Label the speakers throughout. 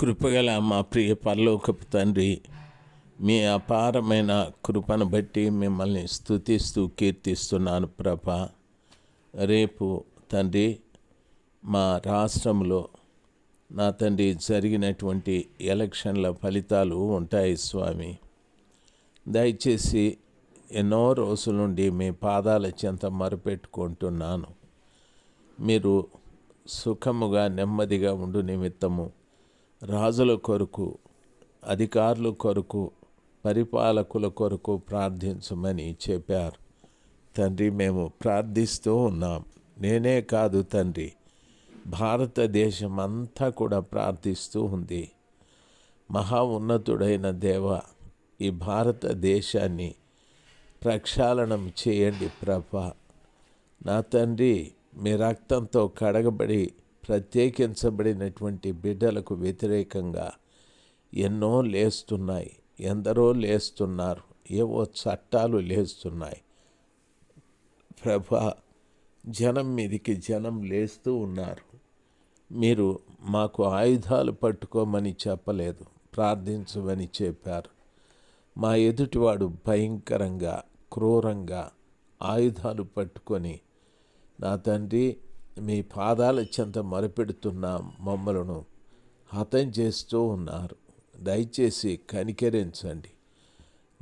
Speaker 1: కృపగల మా ప్రియ పరలోకపు తండ్రి మీ అపారమైన కృపను బట్టి మిమ్మల్ని స్తుతిస్తూ కీర్తిస్తున్నాను ప్రభ. రేపు తండ్రి మా రాష్ట్రంలో నా తండ్రి జరిగినటువంటి ఎలక్షన్ల ఫలితాలు ఉంటాయి స్వామి. దయచేసి ఎన్నో రోజుల నుండి మీ పాదాల చెంత మరుపెట్టుకుంటున్నాను. మీరు సుఖముగా నెమ్మదిగా ఉండు నిమిత్తము. రాజుల కొరకు అధికారుల కొరకు పరిపాలకుల కొరకు ప్రార్థించమని చెప్పారు. తండ్రి మేము ప్రార్థిస్తూ ఉన్నాం. నేనే కాదు తండ్రి భారతదేశం అంతా కూడా ప్రార్థిస్తూ ఉంది. మహా ఉన్నతుడైన దేవ ఈ భారతదేశాన్ని ప్రక్షాళనం చేయండి ప్రభ. నా తండ్రి మీ రక్తంతో కడగబడి ప్రత్యేకించబడినటువంటి బిడ్డలకు వ్యతిరేకంగా ఎన్నో లేస్తున్నాయి ఎందరో లేస్తున్నారు ఏవో చట్టాలు లేస్తున్నాయి. ప్రభ జనం మీదికి జనం లేస్తూ ఉన్నారు. మీరు మాకు ఆయుధాలు పట్టుకోమని చెప్పలేదు ప్రార్థించమని చెప్పారు. మా ఎదుటివాడు భయంకరంగా క్రూరంగా ఆయుధాలు పట్టుకొని నా తండ్రి మీ పాదాల చెంత మరపెడుతున్న మమ్మలను హతం చేస్తూ ఉన్నారు. దయచేసి కనికరించండి.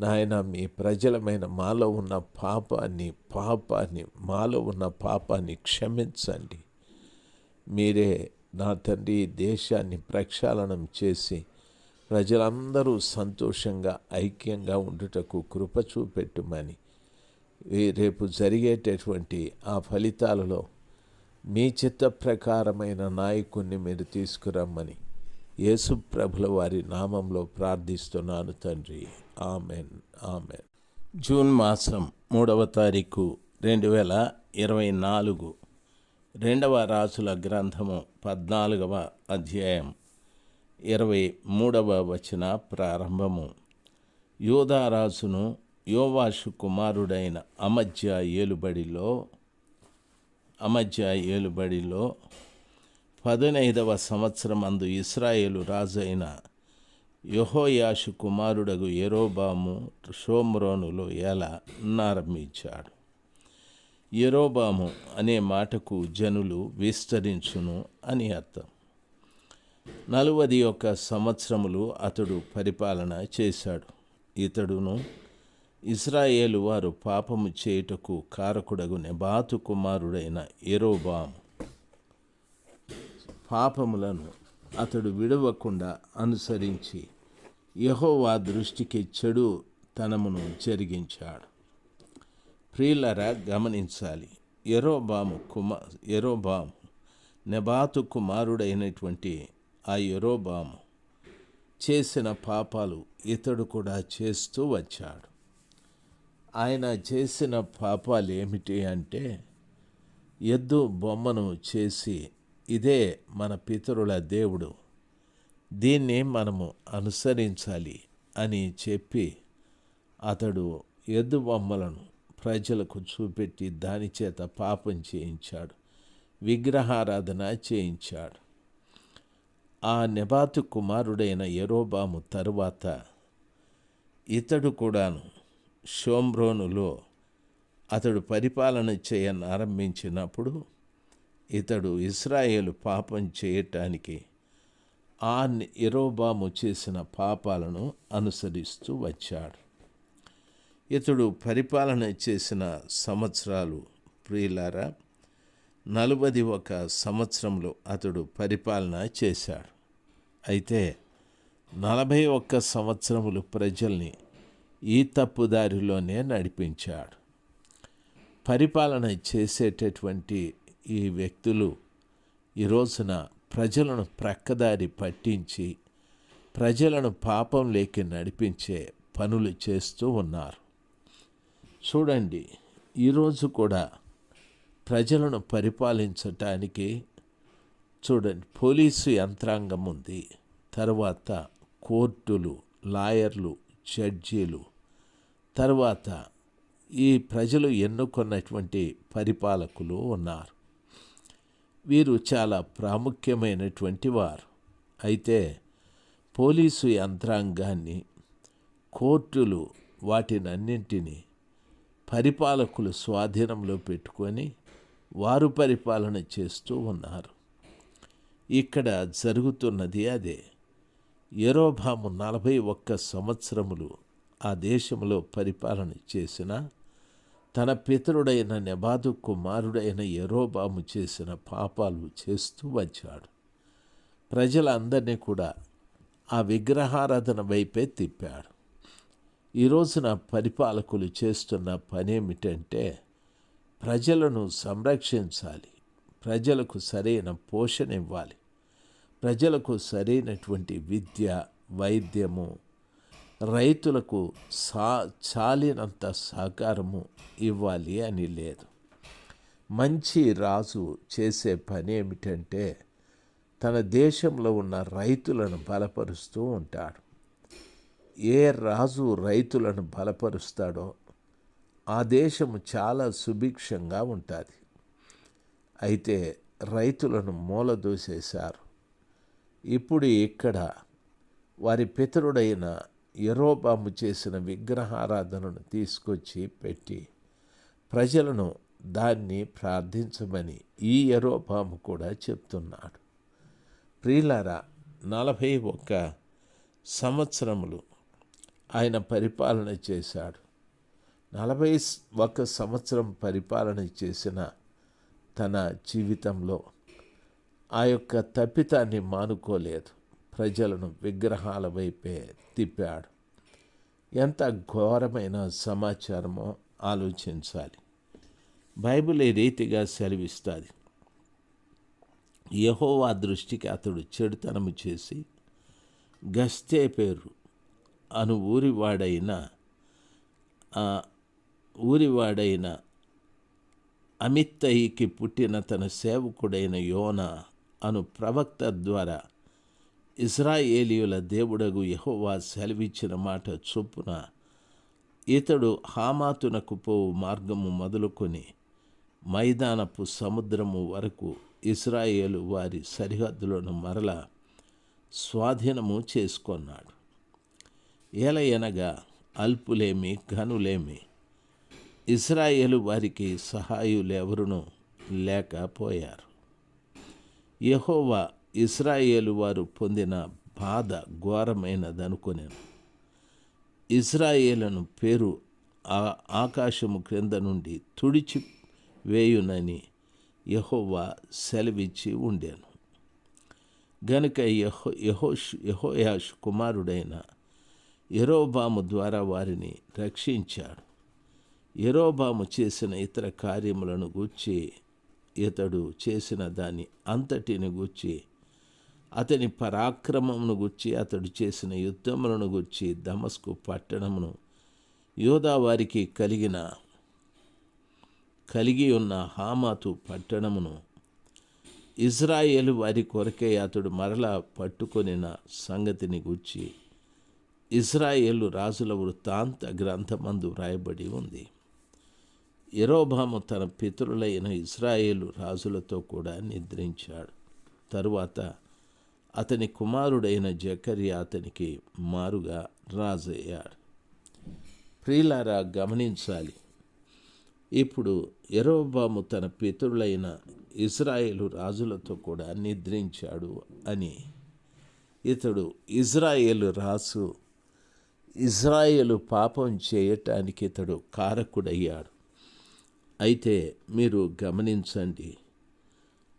Speaker 1: నాయన మీ ప్రజలమైన మాలో ఉన్న పాపాన్ని పాపాన్ని మాలో ఉన్న పాపాన్ని క్షమించండి. మీరే నా తండ్రి దేశాన్ని ప్రక్షాళనం చేసి ప్రజలందరూ సంతోషంగా ఐక్యంగా ఉండుటకు కృప చూపెట్టుమని. రేపు జరిగేటటువంటి ఆ ఫలితాలలో మీ చిత్త ప్రకారమైన నాయకుణ్ణి మీరు తీసుకురమ్మని యేసు ప్రభుల వారి నామంలో ప్రార్థిస్తున్నాను తండ్రి. ఆమెన్. ఆమెన్. జూన్ మాసం మూడవ తారీఖు రెండు వేల ఇరవై నాలుగు. రెండవ రాసుల గ్రంథము పద్నాలుగవ అధ్యాయం ఇరవై మూడవ వచన ప్రారంభము. యోధారాజును యోవాషు కుమారుడైన అమధ్య ఏలుబడిలో అమధ్య ఏలుబడిలో పదునైదవ సంవత్సరం అందు ఇస్రాయేలు రాజు అయిన యహోయాషు కుమారుడగు ఎరోబాము షోమ్రోనులో ఎలా నారంభించాడు. ఎరోబాము అనే మాటకు జనులు విస్తరించును అని అర్థం. నలువది యొక్క సంవత్సరములు అతడు పరిపాలన చేశాడు. ఇతడును ఇస్రాయేలు వారు పాపము చేయుటకు కారకుడగు నెబాతు కుమారుడైన ఎరోబాము పాపములను అతడు విడవకుండా అనుసరించి యహోవా దృష్టికి చెడు తనమును జరిగించాడు. ప్రియులరా గమనించాలి. ఎరోబాము కుమా ఎరోబాము నెబాతు కుమారుడైనటువంటి ఆ ఎరోబాము చేసిన పాపాలు ఇతడు కూడా చేస్తూ వచ్చాడు. ఆయన చేసిన పాపాలు ఏమిటి అంటే ఎద్దు బొమ్మను చేసి ఇదే మన పితరుల దేవుడు. దీన్ని మనము అనుసరించాలి అని చెప్పి అతడు ఎద్దు బొమ్మలను ప్రజలకు చూపెట్టి దాని చేత పాపం చేయించాడు. విగ్రహారాధన చేయించాడు. ఆ నెబాతు కుమారుడైన ఎరోబాము తరువాత ఇతడు కూడాను షోమ్రోనులో అతడు పరిపాలన చేయని ఆరంభించినప్పుడు ఇతడు ఇస్రాయేలు పాపం చేయటానికి ఆ ఎరోబాము చేసిన పాపాలను అనుసరిస్తూ వచ్చాడు. ఇతడు పరిపాలన చేసిన సంవత్సరాలు ప్రియులారా నలభై ఒక సంవత్సరంలో అతడు పరిపాలన చేశాడు. అయితే నలభై ఒక్క సంవత్సరములు ప్రజల్ని ఈ తప్పుదారిలోనే నడిపించాడు. పరిపాలన చేసేటటువంటి ఈ వ్యక్తులు ఈ రోజున ప్రజలను ప్రక్కదారి పట్టించి ప్రజలను పాపం లేకి నడిపించే పనులు చేస్తూ ఉన్నారు. చూడండి ఈరోజు కూడా ప్రజలను పరిపాలించటానికి చూడండి పోలీసు యంత్రాంగం ఉంది. తర్వాత కోర్టులు లాయర్లు జడ్జీలు తర్వాత ఈ ప్రజలు ఎన్నుకున్నటువంటి పరిపాలకులు ఉన్నారు. వీరు చాలా ప్రాముఖ్యమైనటువంటి వారు. అయితే పోలీసు యంత్రాంగాన్ని కోర్టులు వాటినన్నింటినీ పరిపాలకులు స్వాధీనంలో పెట్టుకొని వారు పరిపాలన చేస్తూ ఉన్నారు. ఇక్కడ జరుగుతున్నది అదే. ఎరోభాము నలభై ఒక్క సంవత్సరములు ఆ దేశంలో పరిపాలన చేసిన తన పితరుడైన నెబాదు కుమారుడైన ఎరోబాము చేసిన పాపాలు చేస్తూ వచ్చాడు. ప్రజలందరినీ కూడా ఆ విగ్రహారాధన వైపే తిప్పాడు. ఈరోజున పరిపాలకులు చేస్తున్న పనేమిటంటే ప్రజలను సంరక్షించాలి ప్రజలకు సరైన పోషణ ఇవ్వాలి. ప్రజలకు సరైనటువంటి విద్య వైద్యము రైతులకు సా చాలినంత సహకారము ఇవ్వాలి అని లేదు. మంచి రాజు చేసే పని ఏమిటంటే తన దేశంలో ఉన్న రైతులను బలపరుస్తూ ఉంటాడు. ఏ రాజు రైతులను బలపరుస్తాడో ఆ దేశము చాలా సుభిక్షంగా ఉంటుంది. అయితే రైతులను మూలదోసేశారు. ఇప్పుడు ఇక్కడ వారి పితరుడైన ఎరోబాము చేసిన విగ్రహారాధనను తీసుకొచ్చి పెట్టి ప్రజలను దాన్ని ప్రార్థించమని ఈ ఎరోబాము కూడా చెప్తున్నాడు. ప్రియులారా నలభై ఒక్క సంవత్సరములు ఆయన పరిపాలన చేశాడు. నలభై ఒక్క సంవత్సరం పరిపాలన చేసిన తన జీవితంలో ఆ యొక్క తప్పితాన్ని మానుకోలేదు. ప్రజలను విగ్రహాల వైపే తిప్పాడు. ఎంత ఘోరమైన సమాచారమో ఆలోచించాలి. బైబిల్ ఈ రీతిగా సెలవిస్తుంది? యహోవా దృష్టికి అతడు చెడుతనము చేసి గస్తే పేరు అను ఊరివాడైన ఊరివాడైన అమిత్తయికి పుట్టిన తన సేవకుడైన యోన అను ప్రవక్త ద్వారా ఇస్రాయేలీయుల దేవుడగు యహోవా సెలవిచ్చిన మాట చొప్పున ఇతడు హామాతునకు పోవు మార్గము మొదలుకొని మైదానపు సముద్రము వరకు ఇస్రాయేలు వారి సరిహద్దులను మరల స్వాధీనము చేసుకొన్నాడు. ఏలయనగా అల్పులేమి ఘనులేమి ఇస్రాయేలు వారికి సహాయులెవరునూ లేకపోయారు యహోవా ఇస్రాయేలు వారు పొందిన బాధ ఘోరమైనదనుకొనేను. ఇస్రాయేలను పేరు ఆకాశము క్రింద నుండి తుడిచి వేయునని యహోవా సెలవిచ్చి ఉండేను. గనుక యహో యహోష్ యహోయాష్ కుమారుడైన ఎరోబాము ద్వారా వారిని రక్షించాడు. ఎరోబాము చేసిన ఇతర కార్యములను గూర్చి ఇతడు చేసిన దాని అంతటిని గూర్చి అతని పరాక్రమమును గుచ్చి అతడు చేసిన యుద్ధములను గుచ్చి దమస్కు పట్టణమును యోధా వారికి కలిగిన కలిగి ఉన్న హామాతు పట్టణమును ఇజ్రాయేల్ వారి కొరకే అతడు మరలా పట్టుకొనిన సంగతిని గుచ్చి ఇజ్రాయేలు రాజుల వృత్తాంత గ్రంథమందు వ్రాయబడి ఉంది. ఎరోబాము తన పితరులైన ఇస్రాయేలు రాజులతో కూడా నిద్రించాడు. తరువాత అతని కుమారుడైన జకర్య అతనికి మారుగా రాజయ్యాడు. ప్రియులారా గమనించాలి. ఇప్పుడు ఎరోబాము తన పితరులైన ఇజ్రాయేలు రాజులతో కూడా నిద్రించాడు అని. ఇతడు ఇజ్రాయేలు రాజు ఇజ్రాయేలు పాపం చేయటానికి ఇతడు కారకుడయ్యాడు. అయితే మీరు గమనించండి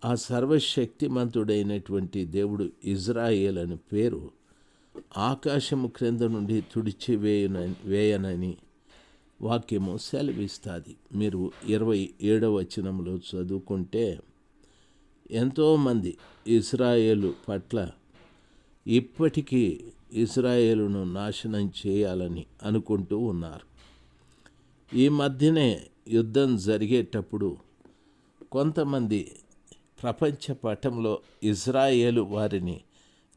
Speaker 1: ఆ సర్వశక్తిమంతుడైనటువంటి దేవుడు ఇజ్రాయేల్ అని పేరు ఆకాశము క్రింద నుండి తుడిచి వేయన వేయనని వాక్యము సెలవిస్తుంది. మీరు ఇరవై ఏడవ వచనంలో చదువుకుంటే ఎంతోమంది ఇజ్రాయేలు పట్ల ఇప్పటికీ ఇజ్రాయేలును నాశనం చేయాలని అనుకుంటూ ఉన్నారు. ఈ మధ్యనే యుద్ధం జరిగేటప్పుడు కొంతమంది ప్రపంచ పటంలో ఇజ్రాయేలు వారిని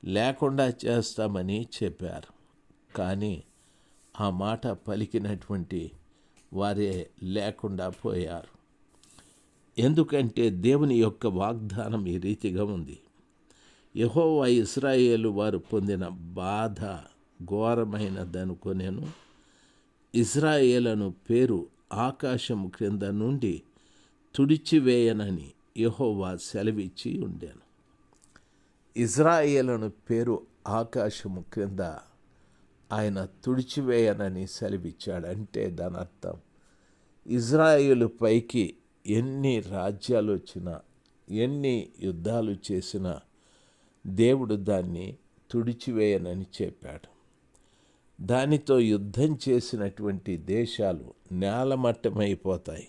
Speaker 1: లేకుండా చేస్తామని చెప్పారు. కానీ ఆ మాట పలికినటువంటి వారే లేకుండా పోయారు. ఎందుకంటే దేవుని యొక్క వాగ్దానం ఈ రీతిగా ఉంది. యహోవా ఇస్రాయేలు వారు పొందిన బాధ ఘోరమైనదనుకొనేను. ఇజ్రాయేలను పేరు ఆకాశము క్రింద నుండి తుడిచివేయనని యహోవా సెలవిచ్చి ఉండాను. ఇజ్రాయేలను పేరు ఆకాశము క్రింద ఆయన తుడిచివేయనని సెలవిచ్చాడు అంటే దాని అర్థం ఇజ్రాయేలు పైకి ఎన్ని రాజ్యాలు వచ్చినా ఎన్ని యుద్ధాలు చేసినా దేవుడు దాన్ని తుడిచివేయనని చెప్పాడు. దానితో యుద్ధం చేసినటువంటి దేశాలు నేలమట్టమైపోతాయి.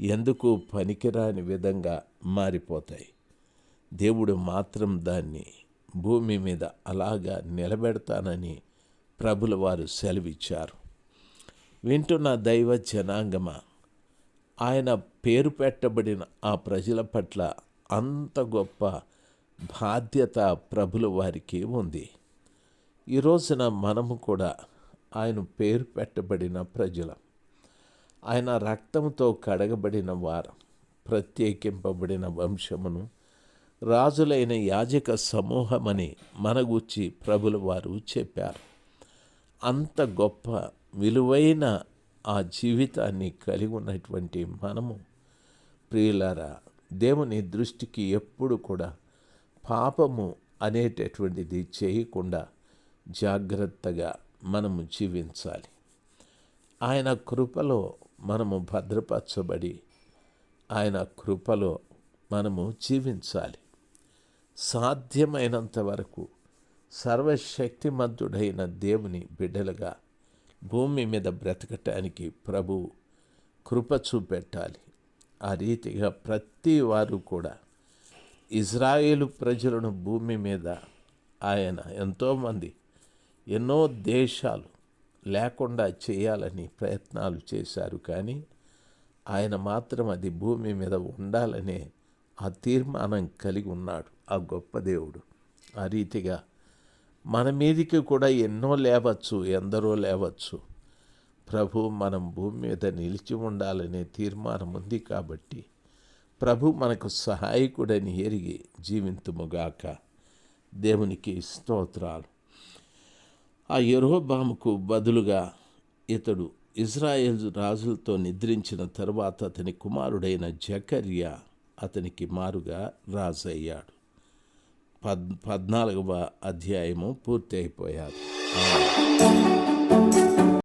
Speaker 1: ఎందుకు? పనికిరాని విధంగా మారిపోతాయి. దేవుడు మాత్రం దాన్ని భూమి మీద అలాగా నిలబెడతానని ప్రభుల వారు సెలవిచ్చారు. వింటున్న దైవ జనాంగమ? ఆయన పేరు పెట్టబడిన ఆ ప్రజల పట్ల అంత గొప్ప బాధ్యత ప్రభుల వారికి ఉంది. ఈ రోజున మనము కూడా ఆయన పేరు పెట్టబడిన ప్రజలం. ఆయన రక్తంతో కడగబడిన వారం ప్రత్యేకింపబడిన వంశమును రాజులైన యాజక సమూహమని మనగూర్చి ప్రభుల వారు చెప్పారు. అంత గొప్ప విలువైన ఆ జీవితాన్ని కలిగి ఉన్నటువంటి మనము ప్రియులారా దేవుని దృష్టికి ఎప్పుడు కూడా పాపము అనేటటువంటిది చేయకుండా జాగ్రత్తగా మనము జీవించాలి. ఆయన కృపలో మనము భద్రపరచబడి ఆయన కృపలో మనము జీవించాలి. సాధ్యమైనంత వరకు సర్వశక్తిమంతుడైన దేవుని బిడ్డలుగా భూమి మీద బ్రతకటానికి ప్రభు కృప చూపెట్టాలి. ఆ రీతిగా ప్రతి వారు కూడా ఇజ్రాయేలు ప్రజలను భూమి మీద ఆయన ఎంతోమంది ఎన్నో దేశాలు లేకుండా చేయాలని ప్రయత్నాలు చేశారు కానీ ఆయన మాత్రం అది భూమి మీద ఉండాలనే ఆ తీర్మానం కలిగి ఉన్నాడు ఆ గొప్ప దేవుడు. ఆ రీతిగా మన మీదికి కూడా ఎన్నో లేవచ్చు ఎందరో లేవచ్చు. ప్రభు మనం భూమి మీద నిలిచి ఉండాలనే తీర్మానం ఉంది కాబట్టి ప్రభు మనకు సహాయకుడని ఎరిగి జీవింతుముగాక దేవునికి స్తోత్రాలు. ఆ యెరోబాముకు బదులుగా ఇతడు ఇజ్రాయేల్ రాజులతో నిద్రించిన తరువాత అతని కుమారుడైన జకర్య అతనికి మారుగా రాజయ్యాడు. పద్ పద్నాలుగవ అధ్యాయము పూర్తి అయిపోయారు